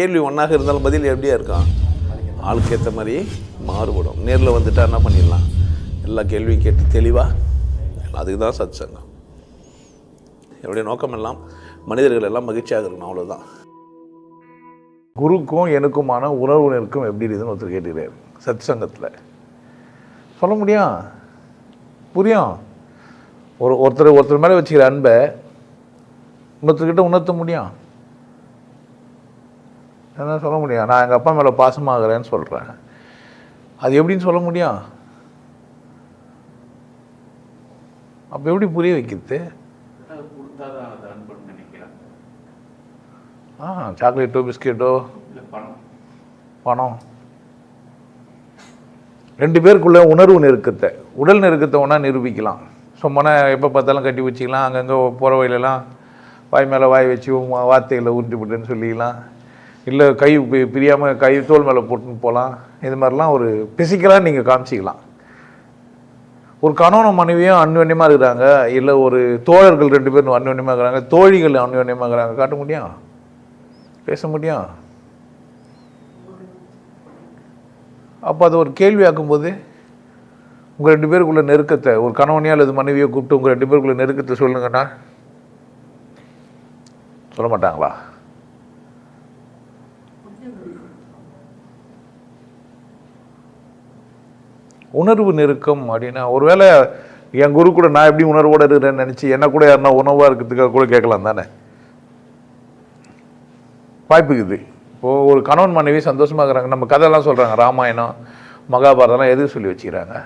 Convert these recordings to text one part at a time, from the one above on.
கேள்வி ஒன்றாக இருந்தாலும் பதில் எப்படியா இருக்கான் ஆளுக்கு ஏற்ற மாதிரி மாறுபடும். நேரில் வந்துட்டா என்ன பண்ணிடலாம்? எல்லா கேள்வியும் கேட்டு தெளிவாக அதுக்கு தான் சத் சங்கம் என்னுடைய நோக்கம் எல்லாம் மனிதர்கள் எல்லாம் மகிழ்ச்சியாக இருக்கணும் அவ்வளோதான் குருக்கும் எனக்குமான உறவினருக்கும் எப்படி இருக்குதுன்னு ஒருத்தர் கேட்டுக்கிறார் சத் சங்கத்தில் சொல்ல முடியும்? புரியும்? ஒரு ஒருத்தர் ஒருத்தர் மேலே வச்சுக்கிற அன்பை இன்னொருத்தர்கிட்ட உணர்த்த முடியும்? என்ன சொல்ல முடியும். நான் எங்கள் அப்பா மேலே பாசமாகறேன்னு சொல்கிறேன் அது எப்படின்னு சொல்ல முடியும்? அப்போ எப்படி புரிய வைக்கிறது? ஆ சாக்லேட்டோ பிஸ்கெட்டோ பணம். பணம் ரெண்டு பேருக்குள்ள உணர்வு நெருக்கத்தை. உடல் நெருக்கத்தை ஒன்றா நிரூபிக்கலாம். சும்மானா எப்போ பார்த்தாலும் கட்டி வச்சுக்கலாம். அங்கங்கே போகிற வழியிலலாம் வாய் மேலே வாய் வச்சு வார்த்தைகளை உருட்டி விட்டுன்னு சொல்லிக்கலாம். இல்லை கை பிரியாமல் கை தோல் மேலே போட்டுன்னு போகலாம். இது மாதிரிலாம் ஒரு பிசிக்கலாக நீங்கள் காமிச்சிக்கலாம். ஒரு கணவன மனைவியும் அன்யோன்யமாக இருக்கிறாங்க. இல்லை ஒரு தோழர்கள் ரெண்டு பேரும் அன்யோன்யமாக இருக்கிறாங்க. தோழிகள் அன்யோன்யமாக இருக்கிறாங்க. காட்ட முடியும்? பேச முடியும்? அப்போ அது ஒரு கேள்வி ஆக்கும்போது உங்கள் ரெண்டு பேருக்குள்ள நெருக்கத்தை ஒரு கணவனையோ அல்லது மனைவியோ கூப்பிட்டு உங்கள் ரெண்டு பேருக்குள்ள நெருக்கத்தை சொல்லுங்கன்னா சொல்ல மாட்டாங்களா? உணர்வு நெருக்கம் அப்படின்னா ஒருவேளை என் குரு கூட நான் எப்படி உணர்வோடு இருக்கிறேன்னு நினச்சி என்ன கூட யாருன்னா உணவாக இருக்கிறதுக்காக கூட கேட்கலாம் தானே? வாய்ப்புக்குது இப்போது ஒரு கணவன் மனைவி சந்தோஷமாக இருக்கிறாங்க நம்ம கதையெல்லாம் சொல்கிறாங்க ராமாயணம் மகாபாரதம்லாம் எதுக்கு சொல்லி வச்சுக்கிறாங்க?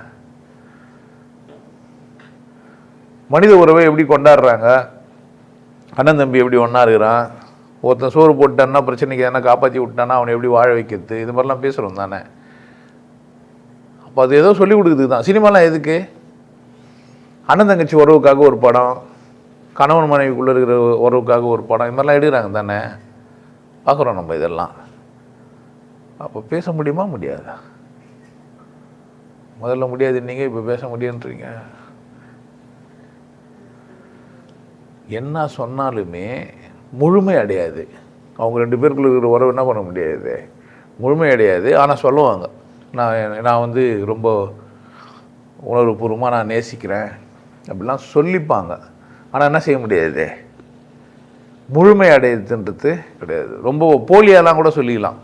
மனித உறவை எப்படி கொண்டாடுறாங்க? அண்ணன் தம்பி எப்படி ஒன்றா இருக்கிறான்? ஒருத்தன் சோறு போட்டான்னா பிரச்சனைக்கு எதனா காப்பாற்றி விட்டானா அவனை எப்படி வாழ வைக்கிறது? இது மாதிரிலாம் பேசுகிறோம் தானே? அது ஏதோ சொல்லி கொடுக்குறது தான் சினிமாலாம் எதுக்கு? அண்ணன் தங்கச்சி உறவுக்காக ஒரு படம் கணவன் மனைவிக்குள்ளே இருக்கிற உறவுக்காக ஒரு படம் இது மாதிரிலாம் எடுக்கிறாங்க தானே? பார்க்குறோம் நம்ம இதெல்லாம். அப்போ பேச முடியுமா முடியாதா? முதல்ல முடியாது நீங்கள் இப்போ பேச முடியுன்றீங்க. என்ன சொன்னாலுமே முழுமை அடையாது. அவங்க ரெண்டு பேருக்குள்ள இருக்கிற உறவு என்ன பண்ண முடியாது? முழுமை அடையாது. ஆனால் சொல்லுவாங்க நான் நான் வந்து ரொம்ப உணர்வுபூர்வமாக நான் நேசிக்கிறேன். அப்படிலாம் சொல்லிப்பாங்க. ஆனால் என்ன செய்ய முடியாது? முழுமை அடையதுன்றது கிடையாது. ரொம்ப போலியாலாம் கூட சொல்லிக்கலாம்.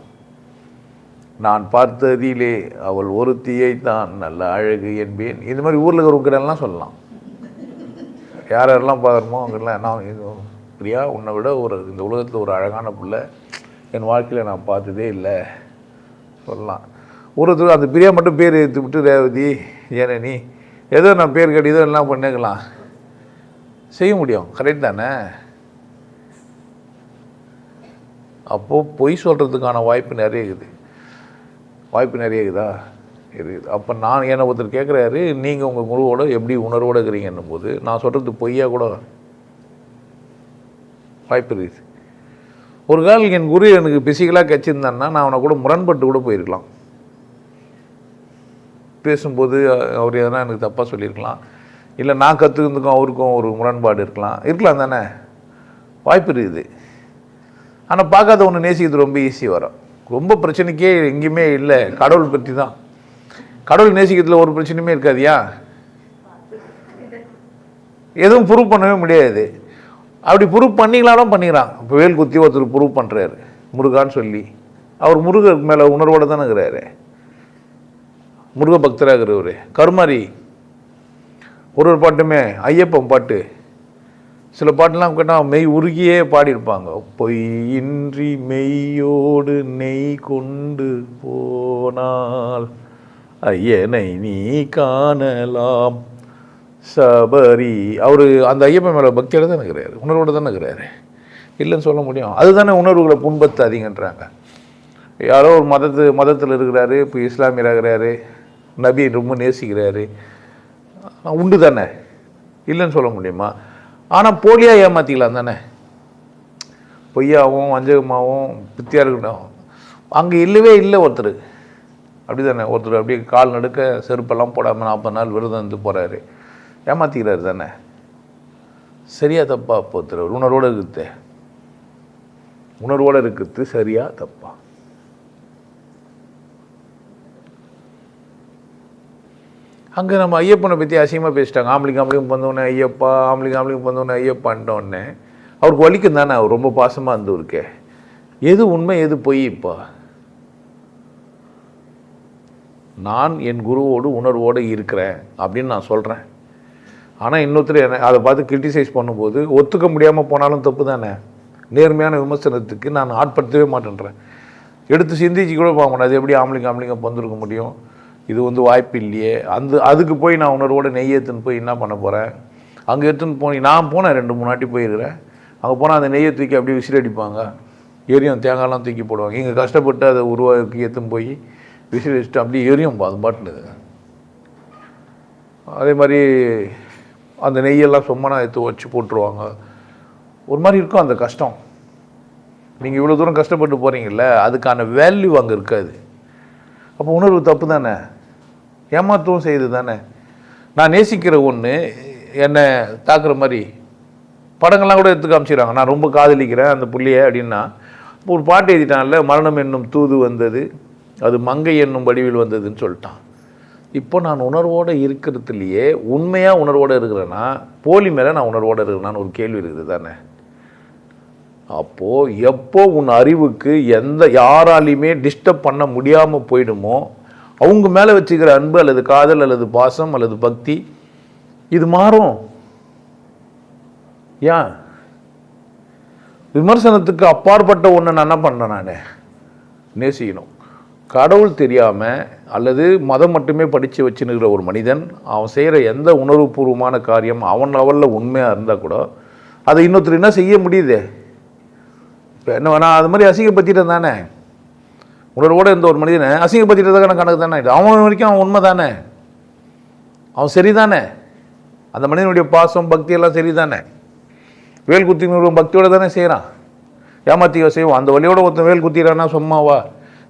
நான் பார்த்ததிலே அவள் ஒருத்தியை தான் நல்ல அழகு என்பேன். இந்த மாதிரி ஊரில் இருக்கிறவங்கெல்லாம் சொல்லலாம். யார் யாரெல்லாம் பார்க்குறோமோ அவங்கெல்லாம் நான் இது பிரியா உன்னை விட ஒரு இந்த உலகத்தில் ஒரு அழகான பிள்ளை என் வாழ்க்கையில் நான் பார்த்ததே இல்லை. சொல்லலாம். ஒருத்தர் அந்த பிரியா மட்டும் பேர் எடுத்து விட்டு ரேவதி ஜனனி ஏதோ நான் பேர் கட்டி ஏதோ எல்லாம் பண்ணிக்கலாம். செய்ய முடியும். கரெக்ட் தானே? அப்போது பொய் சொல்கிறதுக்கான வாய்ப்பு நிறைய இருக்குது. வாய்ப்பு நிறைய இருக்குதா? இருக்குது. அப்போ நான் என்னை ஒருத்தர் கேட்குறாரு நீங்கள் உங்கள் குருவோட எப்படி உணர்வோடு இருக்கிறீங்கன்னும் போது நான் சொல்கிறது பொய்யா கூட வாய்ப்பு இருக்குது. ஒரு கால் என் குரு எனக்கு பிசிக்கலாக கச்சிருந்தான்னா நான் அவனை கூட முரண்பட்டு கூட போயிருக்கலாம். பேசும்போது அவர் எதனா எனக்கு தப்பாக சொல்லியிருக்கலாம். இல்லை நான் கற்றுக்கிறதுக்கும் அவருக்கும் ஒரு முரண்பாடு இருக்கலாம். இருக்கலாம் தானே? வாய்ப்பு இருக்குது. ஆனால் பார்க்காத ஒன்று நேசிக்கிறது ரொம்ப ஈஸி வரும். ரொம்ப பிரச்சனைக்கே எங்கேயுமே இல்லை. கடவுள் பற்றி தான். கடவுள் நேசிக்கிறதுல ஒரு பிரச்சனையுமே இருக்காதியா? எதுவும் ப்ரூவ் பண்ணவே முடியாது. அப்படி ப்ரூவ் பண்ணிக்கலாலும் பண்ணிக்கிறான். இப்போ வேல் குத்தி ஒருத்தர் ப்ரூவ் பண்ணுறாரு முருகான்னு சொல்லி. அவர் முருகர் மேலே உணர்வோடு தானே இருக்கிறாரு. முருக பக்தராக இருக்கிறவர் கருமாரி ஒரு ஒரு பாட்டுமே ஐயப்பன் பாட்டு. சில பாட்டெல்லாம் கேட்டால் மெய் உருகியே பாடியிருப்பாங்க. பொய்யின்றி மெய்யோடு நெய் கொண்டு போனால் ஐயனை நீ காணலாம். சபரி அவர் அந்த ஐயப்பன் மேலே பக்தியோடு தான் இருக்கிறாரு. உணர்வோடு தானே இருக்கிறாரு. இல்லைன்னு சொல்ல முடியும். அதுதானே உணர்வுகளை புண்பத்தாதீங்கன்றாங்க யாரோ ஒரு மதத்து மதத்தில் இருக்கிறாரு இப்போ இஸ்லாமியராக நபியை நபி ரொம்ப நேசிக்கிறாரு. உண்டு தானே? இல்லைன்னு சொல்ல முடியுமா? ஆனால் போலியாக ஏமாற்றிக்கலாம் தானே? பொய்யாவும் வஞ்சகமாகவும் பித்தியாக இருக்கட்டும். அங்கே இல்லவே இல்லை ஒருத்தர். அப்படி தானே? ஒருத்தர் அப்படியே கால் நடுக்க செருப்பெல்லாம் போடாமல் நாற்பது நாள் விரதம் இருந்து போகிறாரு ஏமாற்றிக்கிறாரு தானே? சரியா தப்பா அப்போ ஒருத்தர் உணர்வோடு இருக்குது. உணர்வோடு இருக்கிறது சரியா தப்பா. அங்கே நம்ம ஐயப்பனை பற்றி அசிங்கமாக பேசிட்டாங்க. ஆம்பளைக்கு ஆம்பளைக்கும் வந்தோடனே ஐயப்பா ஆம்பளைக்கு ஆம்பளைக்கும் வந்தோடனே ஐயப்பான்ட்டோடனே அவருக்கு வலிக்கும் தானே அவர் ரொம்ப பாசமாக இருந்தவருக்கே. எது உண்மை எது பொய் இப்போ? நான் என் குருவோடு உணர்வோடு இருக்கிறேன் அப்படின்னு நான் சொல்கிறேன் ஆனால் இன்னொருத்தர் என்ன அதை பார்த்து கிரிட்டிசைஸ் பண்ணும்போது ஒத்துக்க முடியாமல் போனாலும் தப்பு தானே. நேர்மையான விமர்சனத்துக்கு நான் ஆட்படுத்தவே மாட்டேன்றேன். எடுத்து சிந்திச்சு கூட பார்க்க முடியாது. அது எப்படி ஆம்பளைங்க ஆம்பளைங்க பந்திருக்க முடியும்? இது வந்து வாய்ப்பு இல்லையே. அந்த அதுக்கு போய் நான் உணர்வோட நெய் ஏற்றுன்னு போய் என்ன பண்ண போகிறேன் அங்கே எடுத்துன்னு போய் நான் போனேன் ரெண்டு மூணு வாட்டி போயிருக்கிறேன். அங்கே போனால் அந்த நெய்யை தூக்கி அப்படியே விசில் அடிப்பாங்க. எரியும் தேங்காய்லாம் தூக்கி போடுவாங்க. இங்கே கஷ்டப்பட்டு அதை உருவாக்கி எடுத்துன்னு போய் விசில் வச்சுட்டு அப்படியே எரியும் அது பாட்டுனது அதே மாதிரி அந்த நெய்யெல்லாம் சும்மா எடுத்து வச்சு போட்டுருவாங்க. ஒரு மாதிரி இருக்கும் அந்த கஷ்டம். நீங்கள் இவ்வளோ தூரம் கஷ்டப்பட்டு போகிறீங்கல்ல அதுக்கான வேல்யூ அங்கே இருக்காது. அப்போ உணர்வு தப்பு தானே? ஏமாற்றவும் செய்யுது தானே நான் நேசிக்கிற ஒன்று என்னை தாக்குற மாதிரி படங்கள்லாம் கூட எடுத்து காமிச்சிடுறாங்க நான் ரொம்ப காதலிக்கிறேன் அந்த புள்ளிய அப்படின்னா இப்போ ஒரு பாட்டு எழுதிட்டான்ல மரணம் என்னும் தூது வந்தது அது மங்கை என்னும் வடிவில் வந்ததுன்னு சொல்லிட்டான். இப்போ நான் உணர்வோடு இருக்கிறதுலையே உண்மையாக உணர்வோடு இருக்கிறேன்னா போலி மேலே நான் உணர்வோடு இருக்கிறேனான்னு ஒரு கேள்வி இருக்குது தானே? அப்போது எப்போ உன் அறிவுக்கு எந்த யாராலையுமே டிஸ்டர்ப் பண்ண முடியாமல் போயிடுமோ அவங்க மேலே வச்சுக்கிற அன்பு அல்லது காதல் அல்லது பாசம் அல்லது பக்தி இது மாறும். ஏன்? விமர்சனத்துக்கு அப்பாற்பட்ட ஒன்று நான் என்ன பண்ணுறேன் நான்? நேசிக்கணும். கடவுள் தெரியாமல் அல்லது மதம் மட்டுமே படித்து வச்சுன்னுக்கிற ஒரு மனிதன் அவன் செய்கிற எந்த உணர்வுபூர்வமான காரியம் அவன் லெவலில் உண்மையாக இருந்தால் கூட அதை இன்னொருத்தர் என்ன செய்ய முடியுது? இப்போ என்ன வேணா அது மாதிரி அசிங்கப்படுத்திட்டேன் தானே உங்களோட இருந்த ஒரு மனிதனை அசிங்கப்படுத்திட்டதுக்கான கணக்கு தானே. இது அவன் வரைக்கும் அவன் உண்மை தானே. அவன் சரிதானே அந்த மனிதனுடைய பாசம் பக்தி எல்லாம் சரிதானே வேல் குத்தி பக்தியோட தானே செய்கிறான் ஏமாத்திக்க செய்வான். அந்த வழியோட ஒருத்தன் வேல் குத்திக்கிறான்னா சும்மாவா?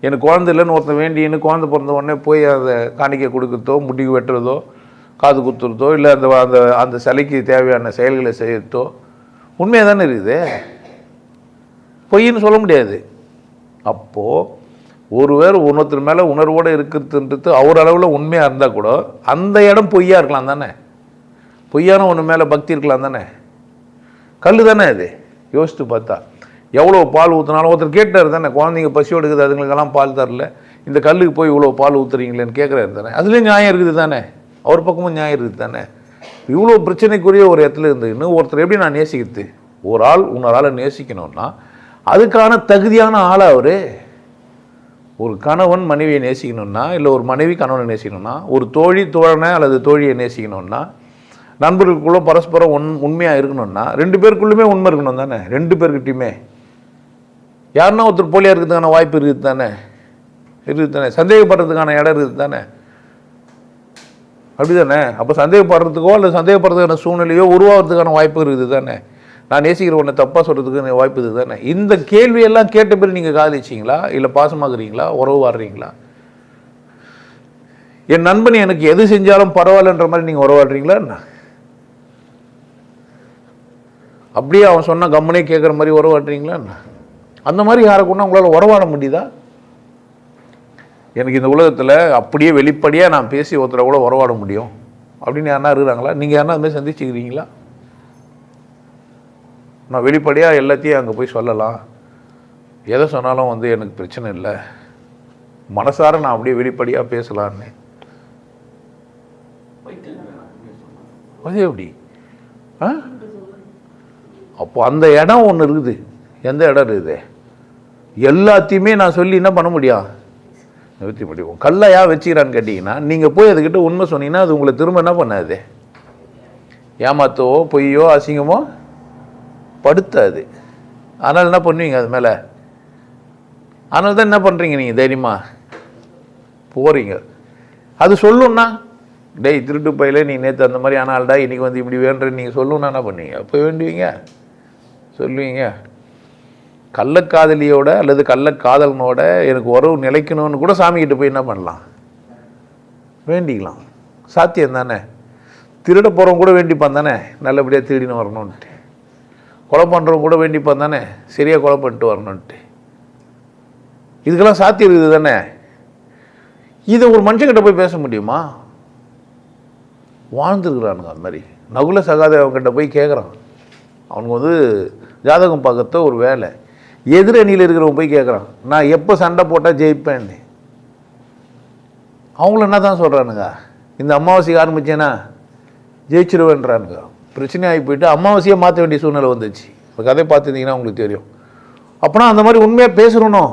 எனக்கு குழந்தை இல்லைன்னு ஒருத்தன் வேண்டின்னு குழந்தை பிறந்த உடனே போய் அதை காணிக்கை கொடுக்குறதோ முடிவு வெட்டுறதோ காது குத்துறதோ இல்லை அந்த அந்த அந்த சிலைக்கு தேவையான செயல்களை செய்யறதோ உண்மையாக தானே இருக்குது. பொய்ன்னு சொல்ல முடியாது. அப்போது ஒருவர் ஒருத்தர் மேலே உணர்வோடு இருக்கிறதுன்றது அவர் அளவில் உண்மையாக இருந்தால் கூட அந்த இடம் பொய்யா இருக்கலாம் தானே? பொய்யான ஒன்று மேலே பக்தி இருக்கலாம் தானே? கல் தானே அது? யோசித்து பார்த்தா. எவ்வளோ பால் ஊற்றினாலும் ஒருத்தர் கேட்டார் தானே குழந்தைங்க பசியோடு இருக்குது அதுங்களுக்கெல்லாம் பால் தரல. இந்த கல்லுக்கு போய் இவ்வளோ பால் ஊற்றுறீங்களேன்னு கேட்குறாரு தானே. அதுலேயும் நியாயம் இருக்குது தானே? அவர் பக்கமும் நியாயம் இருக்குது தானே? இவ்வளோ பிரச்சனைக்குரிய ஒரு இடத்துல இருந்து இன்னும் ஒருத்தர் எப்படி நான் நேசிக்கிறது? ஒரு ஆள் இன்னொரு நேசிக்கணும்னா அதுக்கான தகுதியான ஆள் அவர்? ஒரு கணவன் மனைவியை நேசிக்கணும்னா இல்லை ஒரு மனைவி கணவனை நேசிக்கணும்னா ஒரு தோழி தோழனை அல்லது தோழியை நேசிக்கணும்னா நண்பர்களுக்குள்ளே பரஸ்பரம் உண் உண்மையாக இருக்கணும்னா ரெண்டு பேருக்குள்ளுமே உண்மை இருக்கணும் தானே? ரெண்டு பேர்கிட்டையுமே. யாருன்னா ஒருத்தர் போலியாக இருக்கிறதுக்கான வாய்ப்பு இருக்குது தானே? இருக்குது தானே. சந்தேகப்படுறதுக்கான இடம் இருக்குது தானே? அப்படி தானே அப்போ சந்தேகப்படுறதுக்கோ இல்லை சந்தேகப்படுறதுக்கான சூழ்நிலையோ உருவாகிறதுக்கான வாய்ப்பு இருக்குது தானே? நான் நேசிக்கிற ஒன்று தப்பாக சொல்கிறதுக்கு வாய்ப்பு இது தானே? இந்த கேள்வியெல்லாம் கேட்ட பிறகு நீங்கள் காதலிச்சிங்களா? இல்லை பாசமாக்குறீங்களா? உறவு வாடுறீங்களா என் நண்பன் எனக்கு எது செஞ்சாலும் பரவாயில்லன்ற மாதிரி நீங்கள் உறவாடுறீங்களா என்ன? அப்படியே அவன் சொன்ன கம்மனே கேட்குற மாதிரி உறவாடுறீங்களா என்ன? அந்த மாதிரி யாரை கொண்டா உங்களால் உறவாட முடியுதா? எனக்கு இந்த உலகத்தில் அப்படியே வெளிப்படையாக நான் பேசி ஒருத்தரை கூட உறவாட முடியும். அப்படின்னு யாருன்னா இருக்கிறாங்களா? நீங்கள் யாருன்னா அது மாதிரி சந்திச்சுக்கிறீங்களா? நான் வெளிப்படையாக எல்லாத்தையும் அங்கே போய் சொல்லலாம். எதை சொன்னாலும் வந்து எனக்கு பிரச்சனை இல்லை. மனசார நான் அப்படியே வெளிப்படையாக பேசலான்னு. அது எப்படி? ஆ? அப்போ அந்த இடம் ஒன்று இருக்குது. எந்த இடம் இருக்குது? எல்லாத்தையுமே நான் சொல்லி என்ன பண்ண முடியும்? நிறுத்தி முடியும் கல்லையா வச்சுக்கிறான்னு கேட்டிங்கன்னா நீங்கள் போய் அதுக்கிட்ட உண்மை சொன்னீங்கன்னா அது உங்களை திரும்ப என்ன பண்ணாது? ஏமாத்தவோ பொய்யோ அசிங்கமோ? படுத்தாது. அதனால் என்ன பண்ணுவீங்க அது மேலே? அதனால தான் என்ன பண்ணுறீங்க நீங்கள் தைரியமாக போகிறீங்க அது சொல்லுன்னா டேய் திருட்டு பையில நீ நேற்று அந்த மாதிரி ஆனால்டா இன்றைக்கி வந்து இப்படி வேண்டுறேன்னு நீங்கள் சொல்லணும்னா என்ன பண்ணுவீங்க? அப்போ வேண்டுவீங்க? சொல்லுவீங்க. கள்ளக்காதலியோட அல்லது கள்ளக்காதலனோட எனக்கு உறவு நிலைக்கணும்னு கூட சாமிக்கிட்ட போய் என்ன பண்ணலாம்? வேண்டிக்கலாம். சாத்தியம் தானே? திருட போகிறவங்க கூட வேண்டிப்பான் தானே? நல்லபடியாக திருடின்னு வரணும்ன்ட்டு. கொலை பண்ணுறவங்க கூட வேண்டிப்பான் தானே? சரியாக கொலை பண்ணிட்டு வரணுன்ட்டு இதுக்கெல்லாம் சாத்தியம் இருக்குது தானே? இதை ஒரு மனுஷங்கிட்ட போய் பேச முடியுமா? வாழ்ந்துருக்குறானுங்க அது மாதிரி. நகுல சகாதேவன்கிட்ட போய் கேட்குறான் அவனுக்கு வந்து ஜாதகம் பார்க்கறத ஒரு வேலை. எதிரணியில் இருக்கிறவங்க போய் கேட்குறான் நான் எப்போ சண்டை போட்டால் ஜெயிப்பேன்னு. அவங்கள என்ன தான் சொல்கிறானுங்க இந்த அமாவாசைக்கு ஆரம்பிச்சேன்னா ஜெயிச்சிருவேன்றானுங்க. பிரச்சனையாகி போயிட்டு அமாவாசையை மாற்ற வேண்டிய சூழ்நிலை வந்துச்சு. இப்போ கதை பார்த்துருந்தீங்கன்னா உங்களுக்கு தெரியும். அப்போனா அந்த மாதிரி உண்மையாக பேசுகிறணும்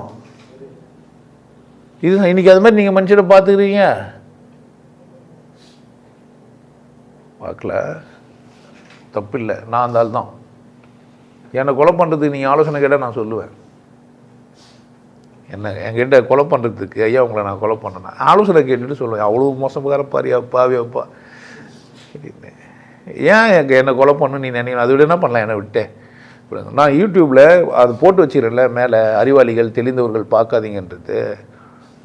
இது இன்னைக்கு அது மாதிரி நீங்கள் மனுஷனை பார்த்துக்கிறீங்க. பார்க்கல. தப்பு இல்லை நான் அந்த ஆள் தான். என்னை கொலை பண்ணுறதுக்கு நீங்கள் ஆலோசனை கேட்டால் நான் சொல்லுவேன். என்ன என்கிட்ட கொலை பண்ணுறதுக்கு ஐயா உங்களை நான் கொலை பண்ணேன்? ஆலோசனை கேட்டுட்டு சொல்லுவேன். அவ்வளோ மோசமான பாரியா பாவியாப்பா. அப்படின்னு ஏன் எங்கள் என்னை கொலை பண்ணு நீ நினைக்கணும் அதை விட என்ன பண்ணலாம்? என்னை விட்டேன் நான் யூடியூப்பில் அது போட்டு வச்சுக்கிறேன்ல மேலே அறிவாளிகள் தெளிந்தவர்கள் பார்க்காதீங்கன்றது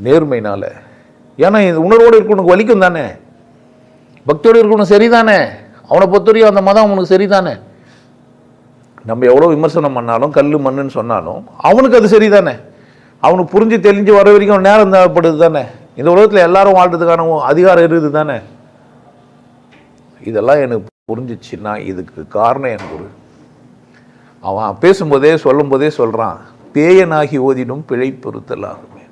நேர்மைனால். ஏன்னா இது உணர்வோடு இருக்கணும் வலிக்கும் தானே. பக்தியோடு இருக்கணும் சரிதானே. அவனை பொறுத்தவரையும் அந்த மதம் அவனுக்கு சரிதானே. நம்ம எவ்வளோ விமர்சனம் பண்ணாலும் கல் மண்ணுன்னு சொன்னாலும் அவனுக்கு அது சரிதானே. அவனுக்கு புரிஞ்சு தெளிஞ்சு வர வரைக்கும் நேரம் தேவைப்படுது தானே. இந்த உலகத்தில் எல்லாரும் வாழ்கிறதுக்கான அதிகாரம் இருக்குது தானே இதெல்லாம் எனக்கு புரிஞ்சிச்சுன்னா இதுக்கு காரணம் என் குரு. அவன் பேசும்போதே சொல்லும்போதே சொல்கிறான் பேயனாகி ஓதிடும் பிழை பொறுத்தல் ஆகுமே.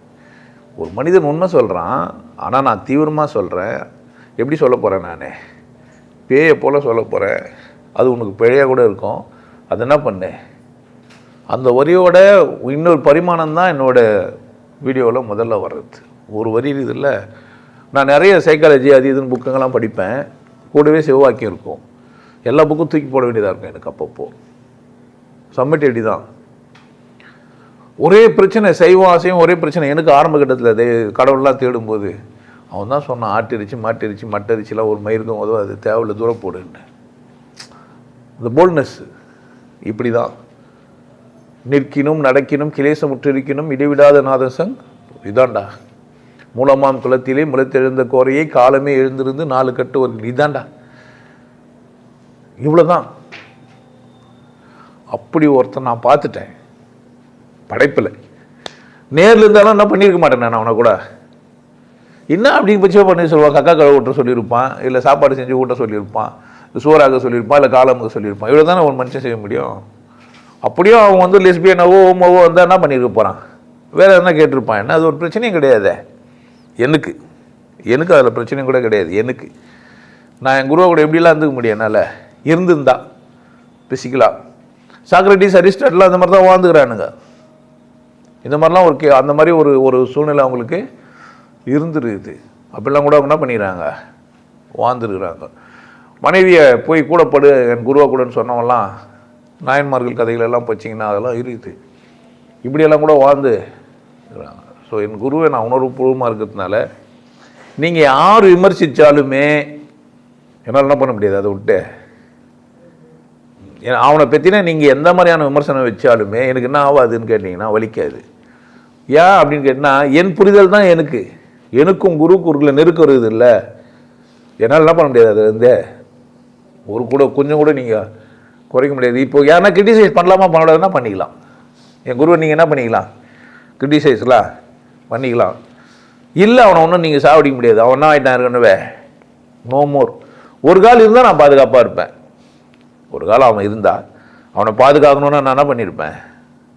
ஒரு மனிதன் உண்மை சொல்கிறான் ஆனால் நான் தீவிரமாக சொல்கிறேன் எப்படி சொல்ல போகிறேன் நான்? பேயை போல் சொல்ல போகிறேன் அது உனக்கு பிழையாக கூட இருக்கும். அது என்ன பண்ணு? அந்த வரியோட இன்னொரு பரிமாணம் தான் என்னோட வீடியோவில் முதல்ல வர்றது. ஒரு வரி இதில் நான் நிறைய சைக்காலஜி அது இதுன்னு புக்குங்கெல்லாம் படிப்பேன். கூடவே செவ்வாக்கியம் இருக்கும். எல்லா புக்கும் தூக்கி போட வேண்டியதாக இருக்கும் எனக்கு அப்பப்போ. சம்மட்டேடி தான் ஒரே பிரச்சனை சைவாசையும் ஒரே பிரச்சனை. எனக்கு ஆரம்ப கட்டத்தில் தே கடவுள்லாம் தேடும்போது அவன் தான் சொன்னான் ஆட்டிரிச்சு மாட்டிரிச்சு மட்டரிச்சுலாம் ஒரு மயிருக்கும் உதவும் அது தேவையில்ல தூரம் போடுன்னு. இந்த போல்ட்னஸ் இப்படி தான் நிற்கினும் நடக்கினும் கிளேசமுற்றிருக்கினும் இடைவிடாத நாதசங் இதாண்டா. மூலமாம் குலத்திலே முளைத்தெழுந்த கோரையை காலமே எழுந்திருந்து நாலு கட்டு ஒரு இதாண்டா இவ்வளோதான் அப்படி ஒருத்தன் நான் பார்த்துட்டேன். படைப்பில். நேரில் இருந்தாலும் என்ன பண்ணியிருக்க மாட்டேன் நான் அவனை கூட. என்ன அப்படி பட்சம் பண்ணி சொல்லுவான் கக்கா கழுவு ஊட்ட சொல்லியிருப்பான் இல்லை சாப்பாடு செஞ்சு ஊட்ட சொல்லியிருப்பான் சோறாக சொல்லியிருப்பான் இல்லை காலமுக சொல்லியிருப்பான். இவ்வளோ தானே ஒரு மனுஷன் செய்ய முடியும்? அப்படியும் அவன் வந்து லெஸ்பியனாவோ ஓமோவோ வந்தால் என்ன பண்ணியிருக்க போகிறான் வேறு எதனா கேட்டிருப்பான்? என்ன அது ஒரு பிரச்சனையும் கிடையாதே. எனக்கு எனக்கு அதில் பிரச்சனையும் கூட கிடையாது எனக்கு. நான் என் குருவை கூட எப்படிலாம் இருந்துக்க முடியும் என்னால்? இருந்திருந்தா பிசிக்கலாக சாக்ரட்டிஸ் அரிஸ்டாட்டில் அந்த மாதிரி தான் வாழ்ந்துக்கிறானுங்க. இந்த மாதிரிலாம் ஒரு கே- அந்த மாதிரி ஒரு ஒரு சூழ்நிலை அவங்களுக்கு இருந்துருக்குது. அப்படிலாம் கூட அவங்க என்ன பண்ணிடுறாங்க வாழ்ந்துருக்குறாங்க. மனைவியை போய் கூடப்படு என் குருவை கூடன்னு சொன்னவெல்லாம் நாயன்மார்கள் கதைகளெல்லாம் படிச்சிங்கன்னா அதெல்லாம் இருக்குது. இப்படியெல்லாம் கூட வாழ்ந்து இருக்கிறாங்க ஸோ என் குருவை நான் உணர்வுபூர்வமாக இருக்கிறதுனால நீங்கள் யார் விமர்சித்தாலுமே என்னால் என்ன பண்ண முடியாது? அதை விட்டு. ஏன்னா அவனை பற்றினா நீங்கள் எந்த மாதிரியான விமர்சனம் வச்சாலுமே எனக்கு என்ன ஆகாதுன்னு கேட்டிங்கன்னா வலிக்காது. ஏன் அப்படின்னு கேட்டால் என் புரிதல் தான் எனக்கு. எனக்கும் குரு குருக்குள்ள நெருக்கம் இருக்குது இல்லை என்னால் என்ன பண்ண முடியாது அது வந்து ஒரு கூட கொஞ்சம் கூட நீங்கள் குறைக்க முடியாது. இப்போ யாருன்னா கிரிட்டிசைஸ் பண்ணலாமா? பண்ணக்கூடாதுன்னா பண்ணிக்கலாம். என் குருவை நீங்கள் என்ன பண்ணிக்கலாம்? கிரிட்டிசைஸ்லாம் பண்ணிக்கலாம். இல்லை அவனை ஒன்றும் நீங்கள் சாவடிக்க முடியாது. அவன் என்ன ஆகிட்டான் இருக்கணுவே நோ மோர் ஒரு கால் இருந்தால் நான் பாதுகாப்பாக இருப்பேன். ஒரு காலம் அவன் இருந்தால் அவனை பாதுகாக்கணும்னா நான் என்ன பண்ணியிருப்பேன்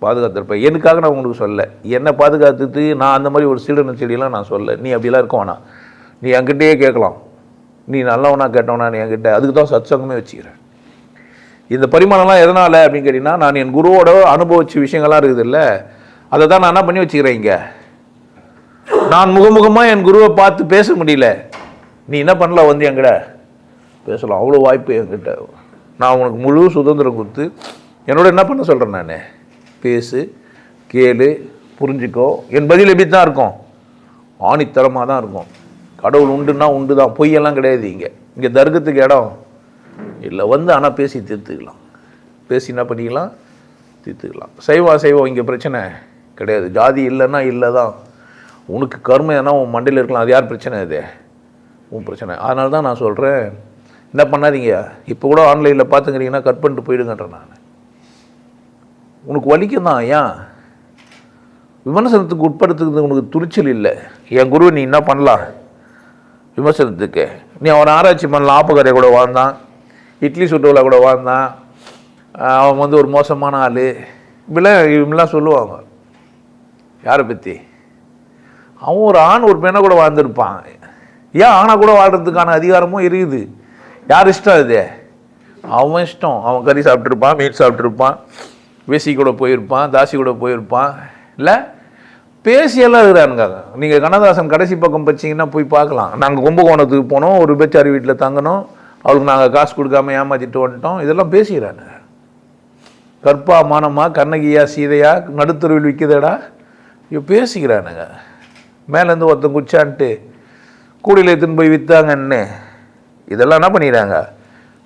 பாதுகாத்திருப்பேன். எனக்காக நான் உங்களுக்கு சொல்ல என்னை பாதுகாத்துட்டு நான் அந்த மாதிரி ஒரு சீடன செடியெல்லாம் நான் சொல்ல நீ அப்படிலாம் இருக்க வேணாம். நீ என்கிட்டயே கேட்கலாம். நீ நல்லவனா கேட்டவனா நீ என்கிட்ட அதுக்கு தான் சத்சங்கமே வச்சுக்கிறேன். இந்த பரிமாணம்லாம் எதனால் அப்படின்னு கேட்டிங்கன்னா நான் என் குருவோட அனுபவிச்ச விஷயங்கள்லாம் இருக்குது இல்லை அதை தான் நான் என்ன பண்ணி வச்சுக்கிறேன் இங்கே? நான் முகமுகமாக என் குருவை பார்த்து பேச முடியல. நீ என்ன பண்ணலாம் வந்து என்கிட்ட? பேசலாம். அவ்வளோ வாய்ப்பு என்கிட்ட. நான் உனக்கு முழு சுதந்திரம் கொடுத்து என்னோட என்ன பண்ண சொல்கிறேன் நான்? பேசு கேளு புரிஞ்சுக்கோ. என் பதில் எப்படி தான் இருக்கும்? ஆணித்தரமாக தான் இருக்கும். கடவுள் உண்டுன்னா உண்டு தான் பொய்யெல்லாம் கிடையாது இங்கே. இங்கே தர்க்கத்துக்கு இடம் இல்லை. வந்து ஆனால் பேசி தீர்த்துக்கலாம். பேசி என்ன பண்ணிக்கலாம்? தீர்த்துக்கலாம். சைவம் அசைவம் இங்கே பிரச்சனை கிடையாது. ஜாதி இல்லைன்னா இல்லை தான் உனக்கு கர்மம் ஏன்னா உன் மண்டையில் இருக்கலாம். அது யார் பிரச்சனை இது? உன் பிரச்சனை. அதனால தான் நான் சொல்கிறேன் என்ன பண்ணாதீங்க. இப்போ கூட ஆன்லைனில் பார்த்துக்கிறீங்கன்னா கட் பண்ணிட்டு போயிடுங்கன்றேன் நான். உனக்கு வலிக்கும் தான் ஏன்? விமர்சனத்துக்கு உட்படுத்துறது உனக்கு துணிச்சல் இல்லை. என் குருவை நீ என்ன பண்ணலாம்? விமர்சனத்துக்கு. நீ அவனை ஆராய்ச்சி பண்ணலாம். ஆப்பக்கரை கூட வாழ்ந்தான். இட்லி சுட்டுவில் கூட வாழ்ந்தான். அவன் வந்து ஒரு மோசமான ஆள். இப்படிலாம் இப்படிலாம் சொல்லுவாங்க. யாரை பற்றி அவன் ஒரு ஆண் ஒரு பெண்ணை கூட வாழ்ந்திருப்பான். ஏன் ஆணை கூட வாழ்கிறதுக்கான அதிகாரமும் இருக்குது. யார் இஷ்டம் அது? அவன் இஷ்டம். அவன் கறி சாப்பிட்ருப்பான் மீன் சாப்பிட்ருப்பான் வேசி கூட போயிருப்பான் தாசி கூட போயிருப்பான். இல்லை பேசியெல்லாம் இருக்கிறானுங்க. நீங்கள் கண்ணதாசன் கடைசி பக்கம் பச்சிங்கன்னா போய் பார்க்கலாம். நாங்கள் கும்பகோணத்துக்கு போனோம் ஒரு விபச்சாரி வீட்டில் தங்கினோம். அவளுக்கு நாங்கள் காசு கொடுக்காம ஏமாற்றிட்டு வந்துட்டோம். இதெல்லாம் பேசிக்கிறானுங்க. கற்பா மானமா கண்ணகியா சீதையா நடுத்தருவில் விற்கிறதடா ஐயோ பேசிக்கிறானுங்க. மேலேருந்து ஒருத்தன் குச்சான்ட்டு கூடையில் எடுத்துன்னு போய் விற்றாங்கன்னு இதெல்லாம் என்ன பண்ணிடுறாங்க?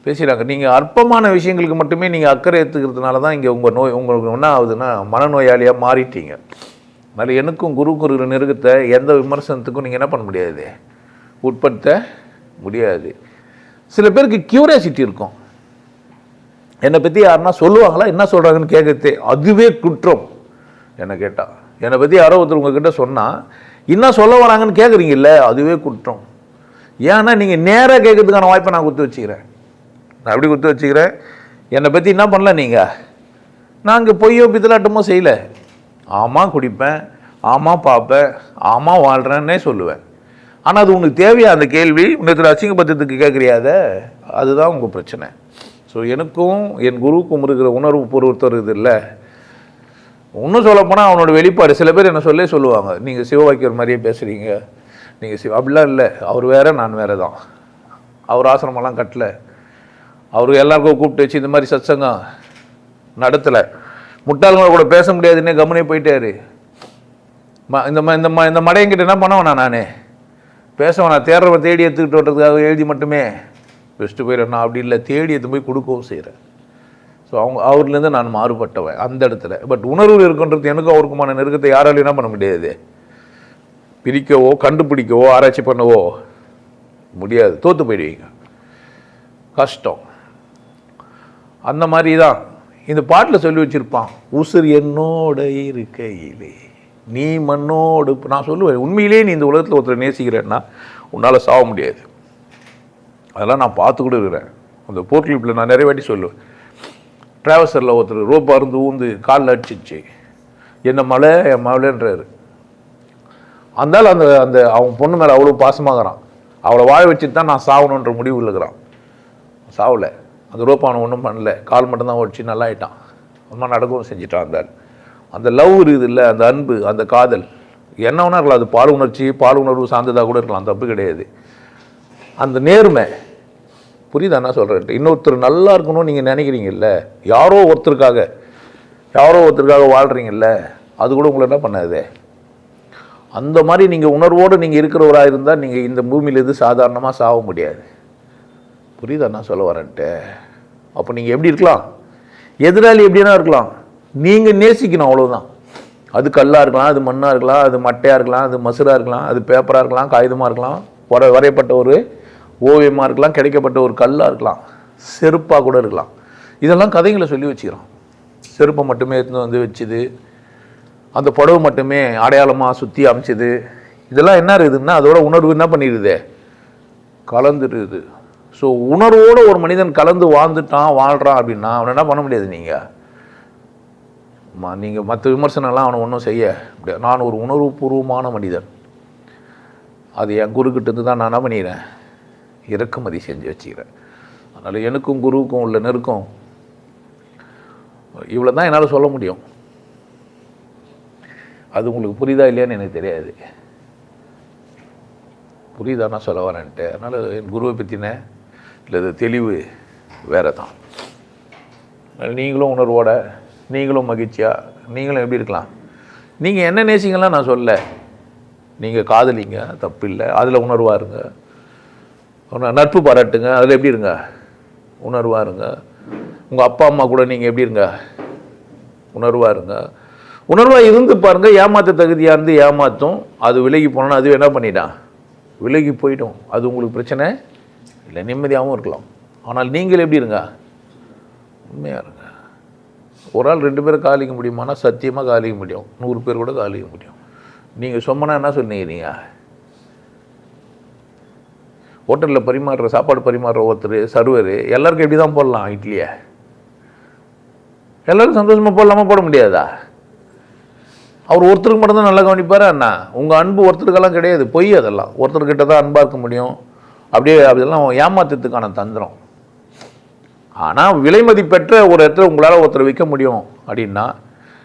பேசிடுறாங்க. நீங்கள் அற்பமான விஷயங்களுக்கு மட்டுமே நீங்கள் அக்கறை எடுத்துக்கிறதுனால தான் இங்கே உங்கள் நோய் உங்களுக்கு என்ன ஆகுதுன்னா மனநோயாளியாக மாறிட்டீங்க. அதனால் எனக்கும் குரு குரு நெருக்கத்தை எந்த விமர்சனத்துக்கும் நீங்கள் என்ன பண்ண முடியாது. உட்படுத்த முடியாது. சில பேருக்கு கியூரியாசிட்டி இருக்கும். என்னை பற்றி யாருன்னா சொல்லுவாங்களா? என்ன சொல்கிறாங்கன்னு கேட்கறதே அதுவே குற்றம். என்னை கேட்டால் என்னை பற்றி யாரோ ஒருத்தர் உங்ககிட்ட சொன்னால் என்ன சொல்ல வராங்கன்னு கேட்குறீங்கல்ல அதுவே குற்றம். ஏன்னா நீங்கள் நேராக கேட்கறதுக்கான வாய்ப்பை நான் கொடுத்து வச்சுக்கிறேன். நான் எப்படி கொடுத்து வச்சுக்கிறேன்? என்னை பற்றி என்ன பண்ணல நீங்கள் நான் இங்கே பொய்யோ பித்தலாட்டமோ செய்யலை. ஆமாம் குடிப்பேன் ஆமாம் பார்ப்பேன் ஆமாம் வாழ்கிறேன்னே சொல்லுவேன். ஆனால் அது உனக்கு தேவையா அந்த கேள்வி? உன்னத்தில் அசிங்கபத்தத்துக்கு கேட்குறியாத அதுதான் உங்கள் பிரச்சனை. ஸோ எனக்கும் என் குருவுக்கும் இருக்கிற உணர்வு பொறுத்தர் இது இல்லை. இன்னும் சொல்லப்போனால் அவனோட வெளிப்பாடு. சில பேர் என்ன சொல்லே சொல்லுவாங்க நீங்கள் சிவவாக்கியர் மாதிரியே பேசுகிறீங்க நீங்கள் சிவ அப்படிலாம் இல்லை. அவர் வேறு நான் வேறு தான் அவர் ஆசிரமெல்லாம் கட்டலை. அவர் எல்லாருக்கும் கூப்பிட்டு வச்சு இந்த மாதிரி சத்சங்கம் நடத்தலை. முட்டாள்களை கூட பேச முடியாதுன்னே கவனே போயிட்டாரு. ம இந்த ம இந்த ம இந்த மடையங்கிட்ட என்ன பண்ணவனா நான்? பேசவனா தேடுறவன் தேடி எடுத்துக்கிட்டு வர்றதுக்காக எழுதி மட்டுமே. வச்சுட்டு போயிடுறேன் நான் அப்படி இல்லை. தேடி எடுத்து போய் கொடுக்கவும் செய்கிறேன் ஸோ அவங்க அவர்லேருந்து நான் மாறுபட்டவன் அந்த இடத்துல. பட் உணர்வு இருக்குன்றது எனக்கும் அவருக்குமான நெருக்கத்தை யாராலையும் என்ன பண்ண முடியாது. பிரிக்கவோ கண்டுபிடிக்கவோ ஆராய்ச்சி பண்ணவோ முடியாது. தோற்று போயிடுவீங்க. கஷ்டம். அந்த மாதிரி தான் இந்த பாட்டில் சொல்லி வச்சிருப்பான் உசுர் என்னோட இருக்கையிலே நீ மண்ணோடு நான் சொல்லுவேன் உண்மையிலேயே நீ இந்த உலகத்தில் ஒருத்தரை நேசிக்கிறேன்னா உன்னால் சாக முடியாது. அதெல்லாம் நான் பார்த்து கூட இருக்கிறேன். அந்த போர்க்லிப்பில் நான் நிறைய வாட்டி சொல்லுவேன். டிராவல்ஸரில் ஒருத்தர் ரோப் அருந்து ஊந்து காலில் அடிச்சிச்சு. என்ன மலை என் மலைன்றாரு அந்தாலும் அந்த அந்த அவன் பொண்ணு மேலே அவ்வளோ பாசமாகறான். அவளை வாழ வச்சுட்டு தான் நான் சாகணுன்ற முடிவு இருக்கிறான் சாவலை அந்த ரோப் அவனை ஒன்றும் பண்ணல. கால் மட்டும்தான் ஒடிச்சு நல்லா ஆயிட்டான். அம்மா நடக்கவும் செஞ்சுட்டான் அந்த அந்த லவ் இருக்குது இல்லை அந்த அன்பு அந்த காதல் என்ன வேணா இருக்கலாம். அது பால் உணர்ச்சி பால் உணர்வு சார்ந்ததாக கூட இருக்கலாம். தப்பு கிடையாது. அந்த நேர்மை புரியுதா என்ன சொல்கிறேன் இன்னொருத்தர் நல்லா இருக்கணும்னு நீங்கள் நினைக்கிறீங்கல்ல? யாரோ ஒருத்தருக்காக. யாரோ ஒருத்தருக்காக வாழ்கிறீங்கல்ல அது கூட உங்களை என்ன பண்ணாது? அந்த மாதிரி நீங்கள் உணர்வோடு நீங்கள் இருக்கிறவராக இருந்தால் நீங்கள் இந்த பூமியிலேருந்து சாதாரணமாக சாக முடியாது. புரியுதா நான் சொல்ல வரேன்ட்டு. அப்போ நீங்கள் எப்படி இருக்கலாம்? எதிராளி எப்படின்னா இருக்கலாம். நீங்கள் நேசிக்கணும் அவ்வளோதான் அது கல்லாக இருக்கலாம் அது மண்ணாக இருக்கலாம் அது மட்டையாக இருக்கலாம் அது மசுராக இருக்கலாம் அது பேப்பராக இருக்கலாம் காகிதமாக இருக்கலாம் வர வரையப்பட்ட ஒரு ஓவியமாக இருக்கலாம் கிடைக்கப்பட்ட ஒரு கல்லாக இருக்கலாம் செருப்பாக கூட இருக்கலாம். இதெல்லாம் கதைகளை சொல்லி வச்சுக்கிறோம். செருப்பை மட்டுமே எடுத்துன்னு வந்து வச்சுது அந்த புடவை மட்டுமே அடையாளமாக சுற்றி அமைச்சது. இதெல்லாம் என்ன இருக்குதுன்னா அதோட உணர்வு என்ன பண்ணிடுது? கலந்துடுது. ஸோ உணர்வோடு ஒரு மனிதன் கலந்து வாழ்ந்துட்டான் வாழ்கிறான் அப்படின்னா அவனை என்ன பண்ண முடியாது நீங்கள் நீங்கள் மற்ற விமர்சனம்லாம் அவனை ஒன்றும் செய்ய முடியாது. நான் ஒரு உணர்வுபூர்வமான மனிதன். அது என் குருக்கிட்டேருந்து தான் நான் என்ன பண்ணிக்கிறேன்? இறக்குமதி செஞ்சு வச்சுக்கிறேன். அதனால் எனக்கும் குருவுக்கும் உள்ள நெருக்கம் இவ்வளோ தான் என்னால் சொல்ல முடியும். அது உங்களுக்கு புரியுதா இல்லையான்னு எனக்கு தெரியாது. புரியுதா நான் சொல்ல வரேன்ட்டு. அதனால் என் குருவை பற்றின இல்லை தெளிவு வேறு தான் நீங்களும் உணர்வோட நீங்களும் மகிழ்ச்சியாக நீங்களும் எப்படி இருக்கலாம்? நீங்கள் என்ன நேசிங்கலாம் நான் சொல்ல நீங்கள் காதலிங்க தப்பு இல்லை அதில் உணர்வாக இருங்க. நட்பு பாராட்டுங்க. அதில் எப்படி இருங்க? உணர்வாக இருங்க. உங்கள் அப்பா அம்மா கூட நீங்கள் எப்படி இருங்க? உணர்வாக இருங்க. உணர்வாக இருந்து பாருங்கள் ஏமாத்த தகுதியாக இருந்து ஏமாத்தும். அது விலகி போனோன்னா அது என்ன பண்ணிட்டான் விலகி போயிடும். அது உங்களுக்கு பிரச்சனை இல்லை. நிம்மதியாகவும் இருக்கலாம். ஆனால் நீங்கள் எப்படி இருங்க? உண்மையாக இருங்க. ஒரு ஆள் ரெண்டு பேரும் காலிக்க முடியுமானா சத்தியமாக காலிக்க முடியும். நூறு பேர் கூட காலிக்க முடியும். நீங்கள் சொன்னால் என்ன சொன்னீங்க நீங்கள் ஹோட்டலில் பரிமாறுற சாப்பாடு பரிமாறுற ஒருத்தர் சர்வர் எல்லாருக்கும் எப்படி தான் போடலாம் இட்லியை. எல்லோரும் சந்தோஷமாக போடலாமா? போட முடியாதா? அவர் ஒருத்தருக்கு மட்டும்தான் நல்லா கவனிப்பார் அண்ணா உங்கள் அன்பு ஒருத்தருக்கெல்லாம் கிடையாது பொய் அதெல்லாம். ஒருத்தர்கிட்ட தான் அன்பாக இருக்க முடியும். அப்படியே அதெல்லாம் ஏமாற்றத்துக்கான தந்திரம். ஆனால் விலை மதிப்பெற்ற ஒரு இடத்துல உங்களால் ஒருத்தர் விற்க முடியும் அப்படின்னா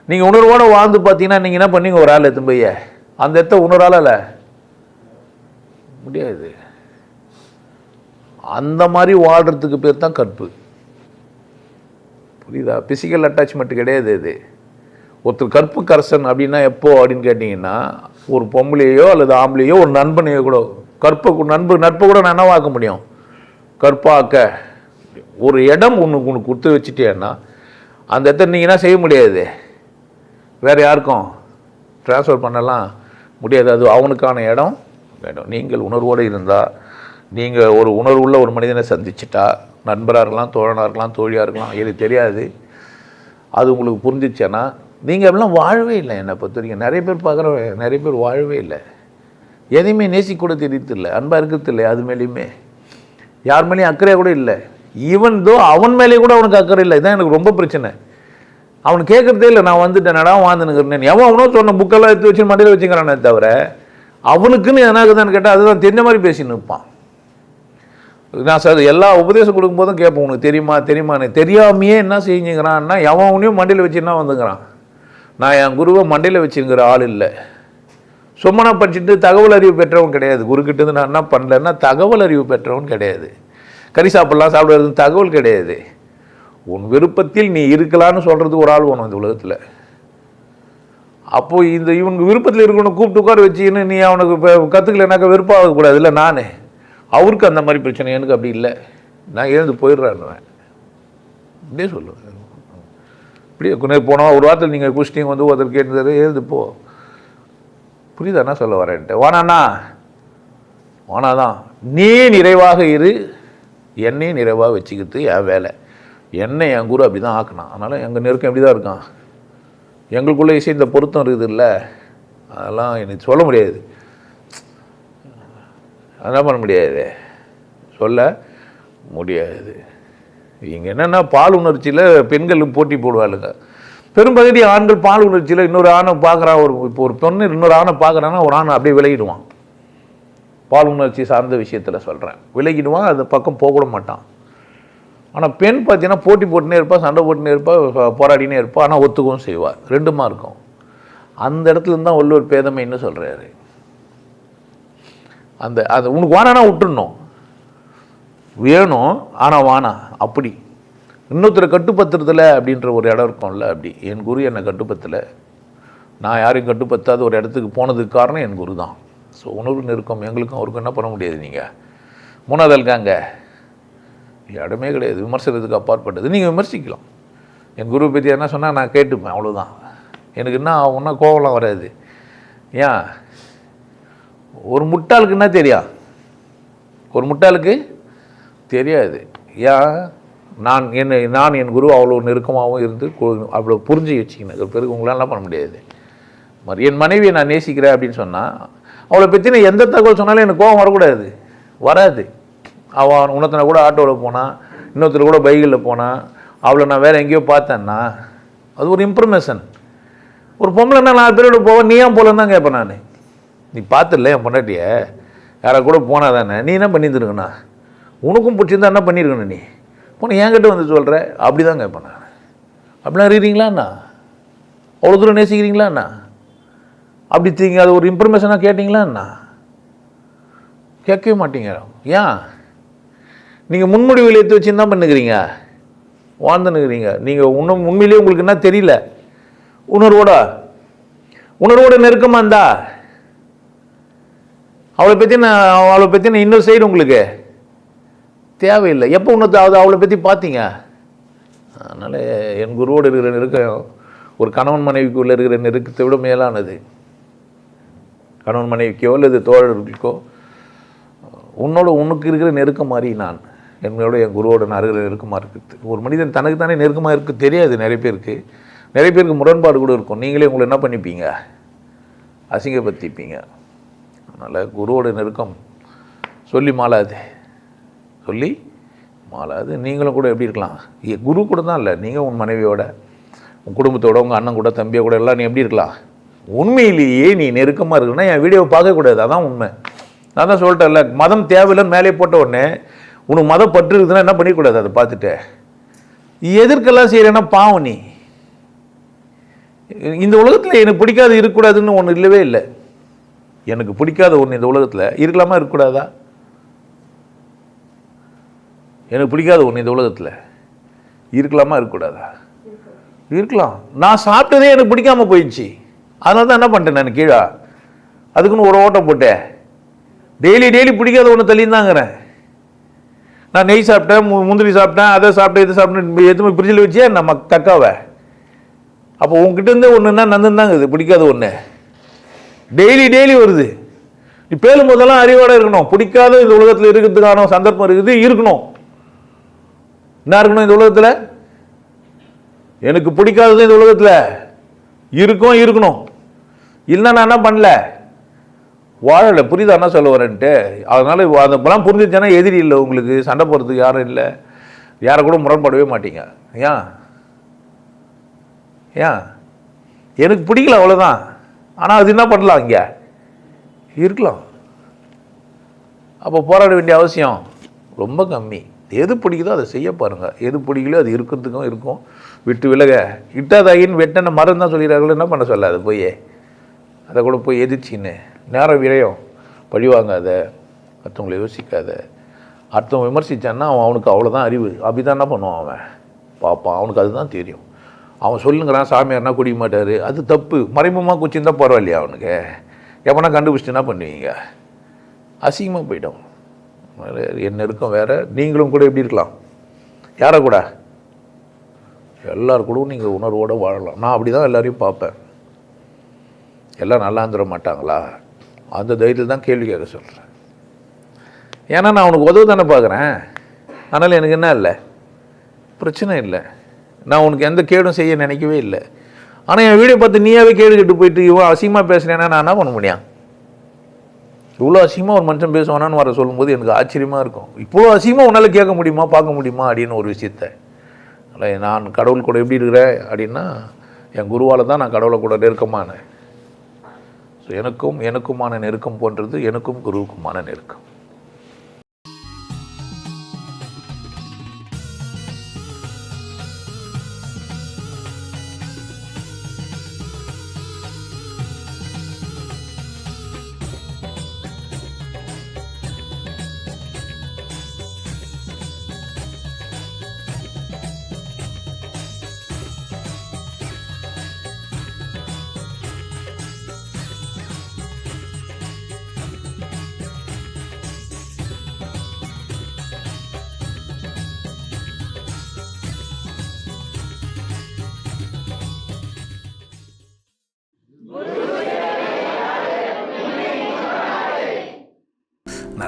நீங்கள் உணர்வோடு வாழ்ந்து பார்த்தீங்கன்னா நீங்கள் என்ன பண்ணீங்க? ஒரு ஆள் எடுத்து அந்த இடத்த உணரால முடியாது. அந்த மாதிரி வாழ்கிறதுக்கு பேர் தான் கற்பு. புரியுதா? பிசிக்கல் அட்டாச்மெண்ட் கிடையாது இது. ஒருத்தர் கற்பு கரசன் அப்படின்னா எப்போ அப்படின்னு கேட்டிங்கன்னா ஒரு பொம்பளையோ அல்லது ஆம்பளையோ ஒரு நண்பனையோ கூட கற்பை கு- நண்பு நட்பை கூட நான் என்னவாக்க முடியும்? கற்பாக்க. ஒரு இடம் ஒன்று ஒன்று கொடுத்து வச்சுட்டேன்னா அந்த இடத்த நீங்கள் என்ன செய்ய முடியாது? வேறு யாருக்கும்? ட்ரான்ஸ்ஃபர் பண்ணலாம். முடியாது. அது அவனுக்கான இடம் வேணும். நீங்கள் உணர்வோடு இருந்தால் நீங்கள் ஒரு உணர்வுள்ள ஒரு மனிதனை சந்திச்சிட்டா நண்பராக இருக்கலாம் தோழனாக இருக்கலாம் தோழியாக இருக்கலாம் எனக்கு தெரியாது. அது உங்களுக்கு புரிஞ்சிச்சேன்னா நீங்கள் அப்படிலாம் வாழவே இல்லை என்னை பொறுத்த வரைக்கும். நிறைய பேர் பார்க்குற நிறைய பேர் வாழவே இல்லை. எதையுமே நேசி கூட இல்லை அன்பாக இருக்கிறது இல்லை அது மேலேயுமே. யார் மேலேயும் அக்கறையாக கூட இல்லை. ஈவன் தோ அவன் மேலேயே கூட அவனுக்கு அக்கறை இல்லை. இதான் எனக்கு ரொம்ப பிரச்சனை. அவன் கேட்குறதே இல்லை. நான் வந்துட்டேன் நடா வாழ்ந்துனுக்கிறேன் எவன் அவனோ சொன்ன புக்கெல்லாம் எடுத்து வச்சு மண்டியில் வச்சுக்கிறானே தவிர அவனுக்குன்னு எதனாக்குதான்னு கேட்டால் அதுதான் தெரிஞ்ச மாதிரி பேசி நிற்பான் நான் சார் எல்லா உபதேசம் கொடுக்கும்போதும் கேட்போம் உனக்கு தெரியுமா தெரியுமான்னு. தெரியாமையே என்ன செஞ்சுக்கிறான்னா எவன் மண்டியில் வச்சு என்ன வந்துக்கிறான் நான் என் குருவை மண்டையில் வச்சுங்கிற ஆள் இல்லை. சும்மனா படிச்சுட்டு தகவல் அறிவு பெற்றவன் கிடையாது. குருக்கிட்டேருந்து நான் என்ன பண்ணலன்னா தகவல் அறிவு பெற்றவன் கிடையாது. கறி சாப்பிட்லாம் சாப்பிடுறது தகவல் கிடையாது. உன் விருப்பத்தில் நீ இருக்கலான்னு சொல்கிறது ஒரு ஆள் வேணும் இந்த உலகத்தில். அப்போது இந்த இவனுக்கு விருப்பத்தில் இருக்கணும் கூப்பிட்டு உட்கார வச்சுன்னு நீ அவனுக்கு இப்போ கற்றுக்கலனாக்கா ஆகக்கூடாது இல்லை நான். அவருக்கு அந்த மாதிரி பிரச்சனை எனக்கு அப்படி இல்லை. நான் எழுந்து போயிடுறேன்னுவேன் அப்படியே சொல்லுவேன் இப்படியே கொஞ்ச நேரம் போனோம். ஒரு வாரத்தில் நீங்கள் குஷ்டிங் வந்து ஒருத்தர் கேட்டுருந்தாரு எழுந்து போ. புரியுதாண்ணா சொல்ல வரேன்ட்டு வானாண்ணா வானாதான் நீ நிறைவாக இரு. என்னையும் நிறைவாக வச்சுக்கிட்டு என் வேலை. என்னை என் குரு அப்படி தான் ஆக்கினான். அதனால் எங்கள் நெருக்கம் எப்படி தான் இருக்கான். எங்களுக்குள்ளே இசை இந்த பொருத்தம் இருக்குது இல்லை. அதெல்லாம் எனக்கு சொல்ல முடியாது. அதெல்லாம் பண்ண முடியாது. சொல்ல முடியாது. இங்கே என்னென்னா பால் உணர்ச்சியில் பெண்கள் போட்டி போடுவாளுங்க. பெரும்பகுதி ஆண்கள் பால் உணர்ச்சியில் இன்னொரு ஆணை பார்க்குறான் ஒரு இப்போ ஒரு பொண்ணு இன்னொரு ஆணை பார்க்குறான்னா ஒரு ஆணை அப்படியே விலகிடுவான். பால் உணர்ச்சி சார்ந்த விஷயத்தில் சொல்கிறேன் விலகிடுவான் அது பக்கம் போகக்கூட மாட்டான். ஆனால் பெண் பார்த்தீங்கன்னா போட்டி போட்டுனே இருப்பாள் சண்டை போட்டுனே இருப்பா போராடினே இருப்பாள் ஆனால் ஒத்துக்கவும் செய்வாள் ரெண்டுமா இருக்கும். அந்த இடத்துல தான் உள்ளூர் பேதமைன்னு சொல்கிறாரு அந்த அது உனக்கு வானானா விட்டுடணும் வேணும் ஆனால் வானா அப்படி. இன்னொருத்தரை கட்டுப்படுத்துறதில்ல அப்படின்ற ஒரு இடம் இருக்கும்ல அப்படி. என் குரு என்னை கட்டுப்படுத்தலை. நான் யாரையும் கட்டுப்படுத்தாத ஒரு இடத்துக்கு போனதுக்கு காரணம் என் குரு தான். ஸோ உணர்வு நெருக்கம் எங்களுக்கும் அவருக்கும் என்ன பண்ண முடியாது நீங்கள் மூணாவது இருக்காங்க இடமே கிடையாது விமர்சனத்துக்கு அப்பாற்பட்டது. நீங்கள் விமர்சிக்கலாம். என் குருவை பற்றி என்ன சொன்னால் நான் கேட்டுப்பேன் அவ்வளோதான் எனக்கு என்ன ஒன்றா கோவலாம் வராது. ஏன்? ஒரு முட்டாளுக்கு என்ன தெரியும் ஒரு முட்டாளுக்கு தெரியாது. ஏன் நான் என் நான் என் குரு அவ்வளோ நெருக்கமாகவும் இருந்து அவ்வளோ புரிஞ்சு வச்சுக்கினேன் பிறகு உங்களால் பண்ண முடியாது. மாதிரி என் மனைவியை நான் நேசிக்கிறேன் அப்படின்னு சொன்னால் அவளை பற்றின எந்த தகவல் சொன்னாலும் எனக்கு கோபம் வரக்கூடாது. வராது. அவன் உனத்தனை கூட ஆட்டோவில் போனான் இன்னொருத்தர் கூட பைக்கில் போனான் அவளை நான் வேறு எங்கேயோ பார்த்தேன்னா அது ஒரு இம்ப்ரமேஷன் ஒரு பொம்பளைன்னா நாலு பேரோட போவேன் நீ ஏன் போகலன்னு தான் கேட்பேன் நான். நீ பார்த்துடல என் பொண்டாட்டிய? யாரை கூட போனா தானே? நீ என்ன பண்ணியிருந்துருக்கண்ணா உனக்கும் பிடிச்சிருந்தா என்ன பண்ணியிருக்கணும் நீ? போன என்கிட்ட வந்து சொல்கிற அப்படி தான் கேட்பேன் நான். அப்படிலாம் இருக்கிறீங்களாண்ணா அவ்வளோ தூரம் நேசிக்கிறீங்களாண்ணா அப்படி தீங்க அது ஒரு இன்ஃபர்மேஷனாக கேட்டிங்களாண்ணா கேட்கவே மாட்டீங்க. ஏன்? நீங்கள் முன்முடிவில் எடுத்து வச்சு என்ன பண்ணுக்கிறீங்க வாழ்ந்துன்னுக்கிறீங்க நீங்கள் இன்னும் உண்மையிலேயே உங்களுக்கு என்ன தெரியல? உணர்வோட? உணர்வோட நெருக்கமாக இருந்தா? அவளை பற்றி நான் அவளை பற்றி நான் இன்னொரு சைடு உங்களுக்கு. தேவையில்லை. எப்போ இன்னொரு அவளை பற்றி பார்த்தீங்க அதனால் என் குருவோடு இருக்கிற நெருக்கம் ஒரு கணவன் மனைவிக்குள்ளே இருக்கிற நெருக்கத்தை விட மேலானது. கணவன் மனைவிக்கோ அல்லது தோழர்களுக்கோ உன்னோட உனக்கு இருக்கிற நெருக்கம் மாதிரி நான் என்னோட என் குருவோட அருகில் நெருக்கமாக இருக்குது. ஒரு மனிதன் தனக்கு தானே நெருக்கமாக இருக்குது தெரியாது நிறைய பேருக்கு. நிறைய பேருக்கு முரண்பாடு கூட இருக்கும். நீங்களே உங்களை என்ன பண்ணிப்பீங்க? அசிங்கப்படுத்திப்பீங்க. அதனால் குருவோட நெருக்கம் சொல்லி மாளாது. சொல்லி மாளாது. நீங்களும் கூட எப்படி இருக்கலாம்? குரு கூட தான் இல்லை. நீங்கள் உன் மனைவியோட உன் குடும்பத்தோட உங்கள் அண்ணன் கூட தம்பியை கூட எல்லாம் நீ எப்படி இருக்கலாம்? உண்மையிலேயே நீ நெருக்கமாக இருக்குன்னா என் வீடியோவை பார்க்கக்கூடாது அதான் உண்மை. நான் தான் சொல்லிட்டேன்ல மதம் தேவையில்லைன்னு மேலே போட்ட உடனே உனக்கு மதம் பற்று இருக்குதுன்னா என்ன பண்ணிக்கூடாது? அதை பார்த்துட்டு. எதிர்க்கெல்லாம் செய்கிறேன்னா பாவம் நீ. இந்த உலகத்தில் எனக்கு பிடிக்காது இருக்கக்கூடாதுன்னு ஒன்று இல்லவே இல்லை. எனக்கு பிடிக்காத ஒன்று இந்த உலகத்தில். இருக்கலாமா இருக்கக்கூடாதா? எனக்கு பிடிக்காத ஒன்று இந்த உலகத்தில். இருக்கலாமா இருக்கக்கூடாதா? இருக்கலாம். நான் சாப்பிட்டதே எனக்கு பிடிக்காம போயிடுச்சு. அதனால தான் என்ன பண்ணிட்டேன் நான் கீழே? அதுக்குன்னு ஒரு ஓட்டம் போட்டேன். டெய்லி டெய்லி பிடிக்காத ஒன்று தள்ளிந்தாங்கிறேன் நான் நெய் சாப்பிட்டேன் மு- முந்திரி சாப்பிட்டேன் அதை சாப்பிட்டேன் இதை சாப்பிட்டேன் எதுவுமே ஃப்ரிட்ஜில் வச்சே நம்ம கக்காவை. அப்போ உங்ககிட்ட இருந்தே ஒன்றுன்னா நந்தன் தாங்க இது பிடிக்காத ஒன்று டெய்லி டெய்லி வருது. நீ பேலும் போதெல்லாம் அறிவோட இருக்கணும். பிடிக்காத இந்த உலகத்தில் இருக்கிறதுக்கான சந்தர்ப்பம் இருக்குது இருக்கணும். என்ன இருக்கணும் இந்த உலகத்தில்? எனக்கு பிடிக்காதது இந்த உலகத்தில். இருக்கும் இருக்கணும். இல்லைன்னா நான் என்ன பண்ணல? வாழலை. புரியுதா என்ன சொல்ல வரேன்ட்டு? அதனால அதெல்லாம் பலம் புரிஞ்சிச்சுன்னா எதிரி இல்லை உங்களுக்கு. சண்டை போடுறதுக்கு யாரும் இல்லை. யாரை கூட முரண்படவே மாட்டீங்க. ஏன்? ஏன்? எனக்கு பிடிக்கல அவ்வளோதான் ஆனால் அது என்ன பண்ணலாம் இங்கே? இருக்கலாம். அப்போ போராட வேண்டிய அவசியம் ரொம்ப கம்மி. எது பிடிக்குதோ அதை செய்ய பாருங்கள் எது பிடிக்கலையோ அது இருக்கிறதுக்கும் இருக்கும். விட்டு விலக. இட்டாதாகின்னு வெட்டன மரம் தான் சொல்கிறார்களோ. என்ன பண்ண சொல்லாது போய். அதை கூட போய் எதிர்ச்சின்னு. நேரம் விரையும். பழி வாங்காத மற்றவங்களை யோசிக்காத. அடுத்தவன் விமர்சித்தான்னா அவன் அவனுக்கு அவ்வளோதான் அறிவு. அப்படி தான் என்ன பண்ணுவான் அவன்? பார்ப்பான் அவனுக்கு அதுதான் தெரியும். அவன் சொல்லுங்கிறான் சாமியார்னா குடிக்க மாட்டார்? அது தப்பு. மறைமுகமாக குச்சிருந்தால் பரவாயில்லையா அவனுக்கு? எப்போனா கண்டுபிடிச்சிட்டுனா என்ன பண்ணுவீங்க? அசிங்கமாக போயிட்டோம் என்ன இருக்கும் நெருக்கம் வேறு? நீங்களும் கூட எப்படி இருக்கலாம். யாரை கூட? எல்லார் கூடவும் நீங்கள் உணர்வோடு வாழலாம். நான் அப்படி தான் எல்லோரையும் பார்ப்பேன். எல்லாம் நல்லா இருந்துட மாட்டாங்களா? அந்த தைரியத்தில் தான் கேள்வி கேட்க சொல்கிறேன் ஏன்னா நான் உனக்கு உதவு தானே பார்க்குறேன். அதனால் எனக்கு என்ன இல்லை? பிரச்சனை இல்லை. நான் உனக்கு எந்த கேடும் செய்ய நினைக்கவே இல்லை. ஆனால் என் வீடியோ பார்த்து நீயாவே கேடு கட்டு போயிட்டு இவன் அசிங்கமாக பேசுகிறேன்னா நான் என்ன பண்ண முடியும்? இவ்வளோ அசிங்கமாக ஒரு மனுஷன் பேசுவானான்னு வர சொல்லும்போது எனக்கு ஆச்சரியமாக இருக்கும். இவ்வளோ அசிங்கமாக உன்னால் கேட்க முடியுமா பார்க்க முடியுமா அப்படின்னு ஒரு விஷயத்த. அதனால் நான் கடவுள் கூட எப்படி இருக்கிறேன் அப்படின்னா என் குருவால் தான் நான் கடவுளை கூட நெருக்கமானேன் ஸோ எனக்கும் எனக்குமான நெருக்கம் போன்றது எனக்கும் குருவுக்குமான நெருக்கம்.